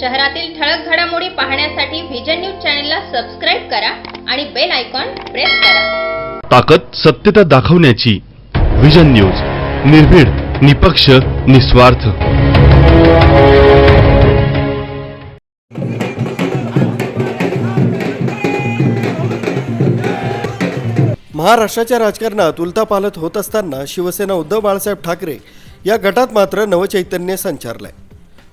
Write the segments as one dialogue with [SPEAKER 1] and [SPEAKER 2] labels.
[SPEAKER 1] शहरातील ठळक घडामोडी पाहण्यासाठी व्हिजन न्यूज चॅनलला सबस्क्राईब करा आणि बेल आयकॉन प्रेस करा.
[SPEAKER 2] ताकद सत्यता दाखवण्याची विजन न्यूज निर्भीड निपक्ष निस्वार्थ.
[SPEAKER 3] महाराष्ट्राच्या राजकारणात उलथापालथ होत असताना शिवसेना उद्धव बाळासाहेब ठाकरे या गटात मात्र नवचैतन्य संचारलंय.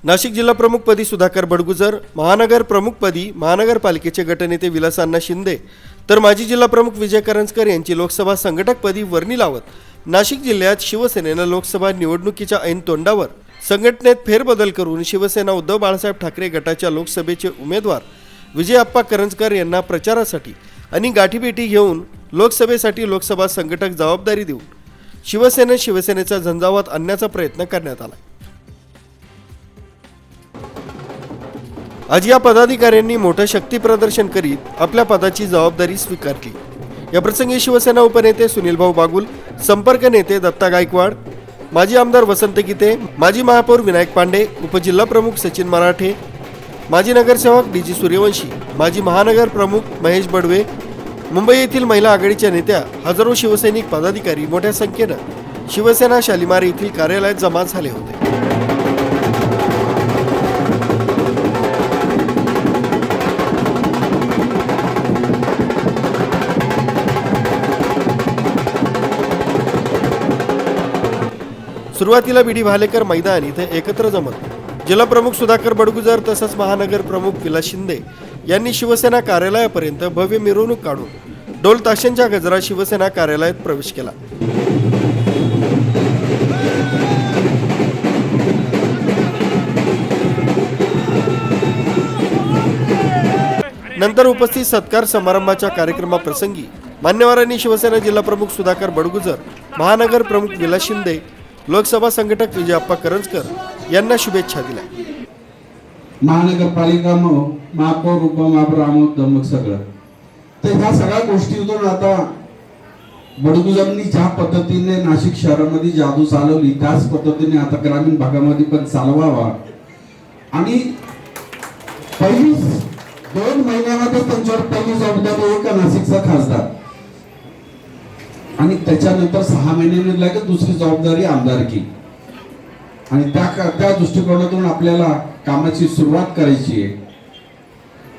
[SPEAKER 3] नाशिक जिल्हा प्रमुखपदी सुधाकर बडगुजर महानगर प्रमुखपदी महानगरपालिकेचे गटनेते विलासांना शिंदे तर माजी जिल्हा प्रमुख विजय करंजकर यांची लोकसभा संघटकपदी वर्णी लावत नाशिक जिल्ह्यात शिवसेनेनं लोकसभा निवडणुकीच्या ऐन तोंडावर संघटनेत फेरबदल करून शिवसेना उद्धव बाळासाहेब ठाकरे गटाच्या लोकसभेचे उमेदवार विजय अप्पा करंजकर यांना प्रचारासाठी आणि गाठीभेटी घेऊन लोकसभेसाठी लोकसभा संघटक जबाबदारी देऊन शिवसेनेत शिवसेनेचा झंझावात आणण्याचा प्रयत्न करण्यात आला आज या पदाधिकाऱ्यांनी मोठं शक्ती प्रदर्शन करीत आपल्या पदाची जबाबदारी स्वीकारली. या प्रसंगी शिवसेना उपनेते सुनीलभाऊ बागुल संपर्क नेते दत्ता गायकवाड माजी आमदार वसंत गीते माजी महापौर विनायक पांडे उपजिल्हा प्रमुख सचिन मराठे माजी नगरसेवक डी जी सूर्यवंशी माजी महानगर प्रमुख महेश बडवे मुंबई येथील महिला आघाडीच्या नेत्या हजारो शिवसैनिक पदाधिकारी मोठ्या संख्येनं शिवसेना शालिमार येथील कार्यालयात जमा झाले होते. सुरुवातीला बीडी भालेकर मैदान इथे एकत्र जमत. जिल्हाप्रमुख सुधाकर बडगुजर तसंच महानगर प्रमुख विलास शिंदे यांनी शिवसेना कार्यालयापर्यंत भव्य मिरवणूक काढून ढोल ताशांच्या गजरात शिवसेना कार्यालयात प्रवेश केला. नंतर उपस्थित सत्कार समारंभाच्या कार्यक्रमाप्रसंगी मान्यवरांनी शिवसेना जिल्हाप्रमुख सुधाकर बडगुजर महानगर प्रमुख विलास शिंदे लोकसभा संघटक विजयाप्पा करंजकर यांना शुभेच्छा दिल्या.
[SPEAKER 4] महानगरपालिका मग महापौर उपमहापौर अमुक दमक सगळं. तर ह्या सगळ्या गोष्टीतून आता बडगुजांनी ज्या पद्धतीने नाशिक शहरामध्ये जादू चालवली त्याच पद्धतीने आता ग्रामीण भागामध्ये पण चालवावा. आणि पहिली दोन महिन्यामध्ये त्यांच्यावर पहिली जबाबदारी आहे का नाशिकचा खासदार? आणि त्याच्यानंतर सहा महिन्याने लगेच दुसरी जबाबदारी आमदारकी आणि त्या त्या दृष्टिकोनातून आपल्याला कामाची सुरुवात करायची आहे.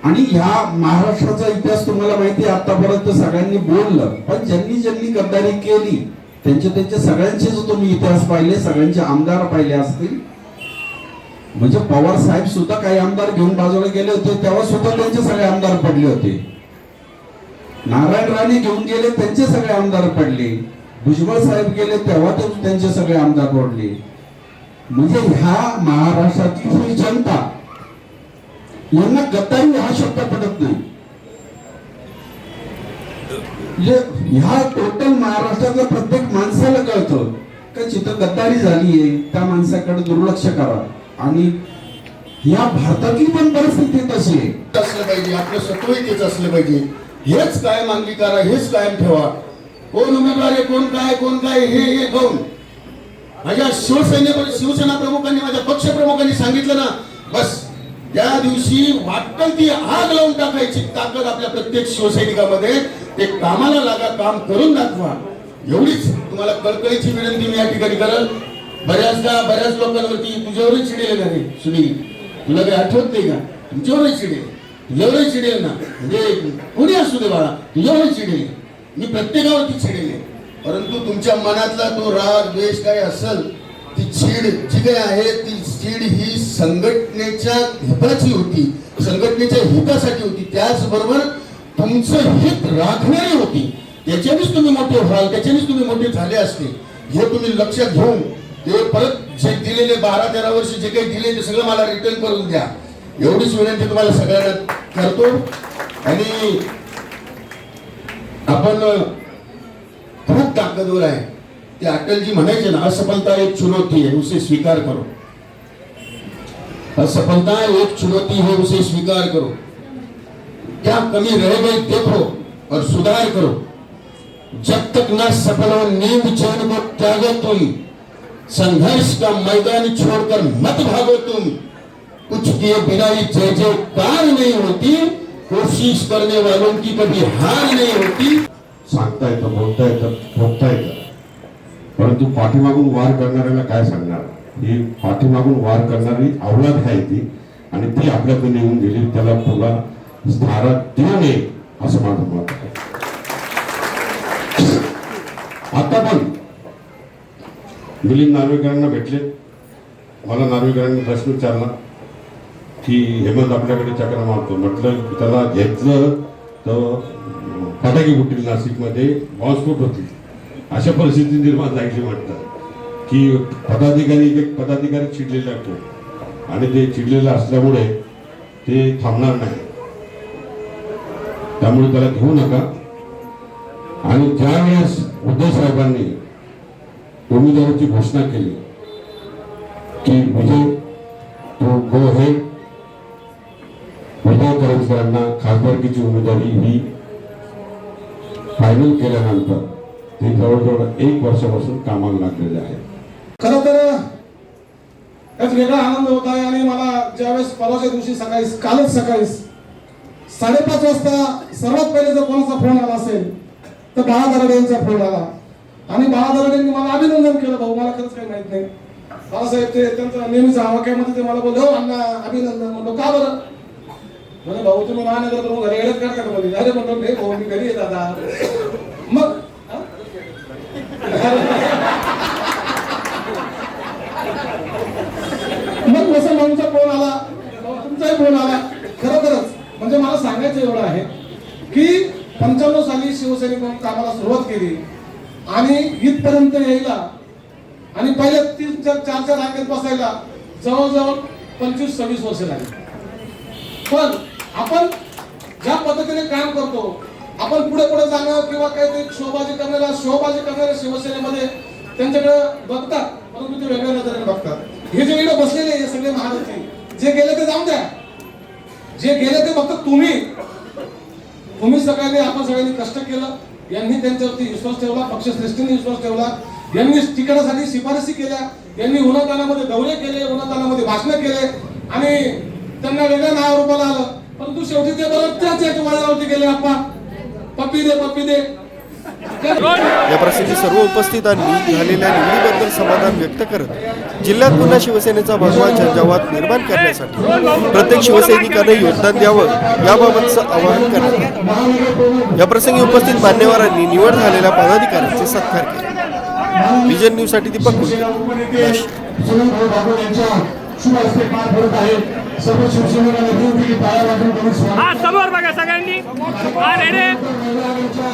[SPEAKER 4] आणि ह्या महाराष्ट्राचा इतिहास तुम्हाला माहिती आहे आतापर्यंत सगळ्यांनी बोललं पण ज्यांनी ज्यांनी गद्दारी केली त्यांचे त्यांचे सगळ्यांचे जो तुम्ही इतिहास पाहिले सगळ्यांचे आमदार पाहिले असतील. म्हणजे पवार साहेब सुद्धा काही आमदार घेऊन बाजूला गेले होते तेव्हा सुद्धा त्यांचे सगळे आमदार पडले होते. नारायण राणे घेऊन गेले त्यांचे सगळे आमदार पडले. भुजबळ साहेब गेले तेव्हा त्यांचे सगळे आमदार पडले. म्हणजे ह्या महाराष्ट्रातली जनता यांना गद्दारी हा शब्द पडत नाही. म्हणजे ह्या टोटल महाराष्ट्रातल्या प्रत्येक माणसाला कळतं का जिथं गद्दारी झालीये त्या माणसाकडे दुर्लक्ष करा. आणि या भारतातली पण परिस्थिती तशी आहे.
[SPEAKER 5] असलं पाहिजे आपलं सत्वही असलं पाहिजे. हेच कायम अंगीकारा हेच कायम ठेवा. कोण उमेदवार आहे कोण काय कोण काय हे हे कोण माझ्या शिवसेने शिवसेना प्रमुखांनी माझ्या पक्ष प्रमुखांनी सांगितलं ना बस त्या दिवशी वाटल ती आग लावून टाकायची ताकद आपल्या प्रत्येक शिवसैनिकामध्ये ते कामाला लागा काम करून दाखवा. एवढीच तुम्हाला कळकळीची विनंती मी या ठिकाणी करल. बऱ्याचदा बऱ्याच लोकांवरती तुझ्यावरच चिडेल का रे सुनील तुला काही आठवत नाही का? तुमच्यावरच चिडेल तुझ्यावरच चिडेल ना म्हणजे कोणी असू दे बाळा तुझ्यावरच चिडेल मी प्रत्येकावरती चिडेल परंतु तुमच्या मनातला तो राग द्वेष काय असेल ती चीड जी काही आहे ती चीड ही संघटनेच्या हिताची होती. संघटनेच्या हितासाठी होती. त्याचबरोबर तुमचं हित राखणारी होती. त्याच्यानेच तुम्ही मोठे व्हाल त्याच्यानेच तुम्ही मोठे झाले असते. हे तुम्ही लक्षात घेऊन ते परत जे दिलेले बारा तेरा वर्ष जे काही दिले ते सगळं मला रिटर्न करून द्या. एवढीच विनंती तुम्हाला सगळ्यांना करतो. आणि आपण खूप ताकदवर आहे. ते अटलजी म्हणायचे ना असफलता एक चुनौती है उसे स्वीकार करो. असफलता एक चुनौती है उसे स्वीकार करो. क्या कमी रह गई देखो और सुधार करो. जब तक ना सफल हो नींद चैन को त्यागो तुम. संघर्ष का मैदान छोड़कर मत भागो तुम. कुछ किए बिना ही जय जयकार नहीं होती कोशिश करने वालों की कभी हार नहीं होती।
[SPEAKER 6] सांगता येतं बोलता येतं ठोकता येतं परंतु पाठीमागून वार करणाऱ्याला काय सांगणार? ही पाठीमागून वार करणारी अवलाद आहे ती आणि ती आपल्याकडे येऊन गेली त्याला पुन्हा स्थारा देऊ नये असं माझं मत आहे. आता पण मिलिंद नार्वेकरांना भेटले. मला नार्वेकरांनी प्रश्न विचारला. की हेमंत आपल्याकडे चक्र मारतो. म्हटलं त्याला घेतलं तर फटाके फुटतील नाशिकमध्ये बॉम्बस्फोट होतील. अशा परिस्थिती निर्माण झाली म्हटलं की पदाधिकारी एक पदाधिकारी चिडलेला असतो आणि ते चिडलेलं असल्यामुळे ते थांबणार नाही. त्यामुळे त्याला घेऊ नका. आणि ज्या वेळेस उद्धव साहेबांनी उमेदवाराची घोषणा केली की विजय त्यांना खासदारकीची उमेदवारी ही फायनल केल्यानंतर ते जवळजवळ एक वर्षापासून कामाला लागलेले आहे
[SPEAKER 7] खरं तर एक वेगळा आनंद होत आहे आणि मला ज्यावेळेस परवाच्या दिवशी सकाळी कालच सकाळी साडेपाच वाजता सर्वात पहिले जर कोणाचा फोन आला असेल तर बाळा दराडे यांचा फोन आला. आणि बाळा दराडेंनी मला अभिनंदन केलं भाऊ मला खरंच काही माहीत नाही. बाळासाहेब ते त्यांचा नेहमीचा आवाक्यामध्ये ते मला बोलले हो अण्णा अभिनंदन. म्हणलो का बरं? म्हणजे भाऊ तुम्ही महानगर प्रमुख घरी येडत करता का मध्ये अरे म्हणतो नाही भाऊ मी घरी येत आता मग मग वसंत भाऊंचा फोन आला. तुमचाही फोन आला. खरोखरच म्हणजे मला सांगायचं एवढं आहे की पंच्याण्णव साली शिवसैनिकांनी कामाला सुरुवात केली आणि इथपर्यंत यायला आणि पहिल्या तीन चार चार चार रांगेत बसायला जवळजवळ पंचवीस सव्वीस वर्ष लागली. पण आपण ज्या पद्धतीने काम करतो आपण पुढे पुढे जाणं किंवा काहीतरी शोबाजी करण्याला शोबाजी करणाऱ्या शिवसेनेमध्ये त्यांच्याकडे बघतात परंतु ते वेगळ्या नजरेने बघतात. हे जे इकडे बसलेले हे सगळे महाराष्ट्र. जे गेले ते जाऊ द्या. जे गेले ते फक्त तुम्ही. तुम्ही सगळ्यांनी आपण सगळ्यांनी कष्ट केलं. यांनी त्यांच्यावरती विश्वास ठेवला पक्षश्रेष्ठींनी विश्वास ठेवला. यांनी तिकडासाठी शिफारसी केल्या. यांनी उन्हातानामध्ये दौरे केले उन्हातानामध्ये भाषणं केले. आणि त्यांना वेगळ्या नावारूपाला आलं. परंतु शेवटी ते बरोबर त्याच याच्या वळणावरती गेले आप्पा. पप्पी दे पप्पी दे.
[SPEAKER 3] या प्रसंगी सर्व उपस्थितांनी झालेल्या निवडीबद्दल समाधान व्यक्त करत जिल्ह्यात पुन्हा शिवसेनेचा भगवा झंझावात निर्माण करण्यासाठी प्रत्येक शिवसैनिकाने योगदान द्यावं याबाबतचं आवाहन करण्यात आलं. या प्रसंगी उपस्थित मान्यवरांनी निवड झालेल्या पदाधिकाऱ्यांचे सत्कार केले. विजन न्यूजसाठी दीपक कुलकर्णी, नाशिक.
[SPEAKER 7] सुनील भाऊ यांच्या शुभ हस्ते पार पडत आहे सर्व शिवसैनिकांना देऊ दिली पाया वाजून त्यांनी स्वागत.
[SPEAKER 8] हा समोर बघा सगळ्यांनी. हा रेडे
[SPEAKER 7] महिलांच्या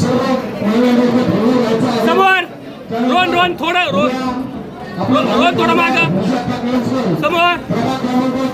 [SPEAKER 7] सर्व महिलांनी भरून घ्यायचा आहे.
[SPEAKER 8] समोर. रोन रोन थोडं रोन रोन थोडं माग. समोर.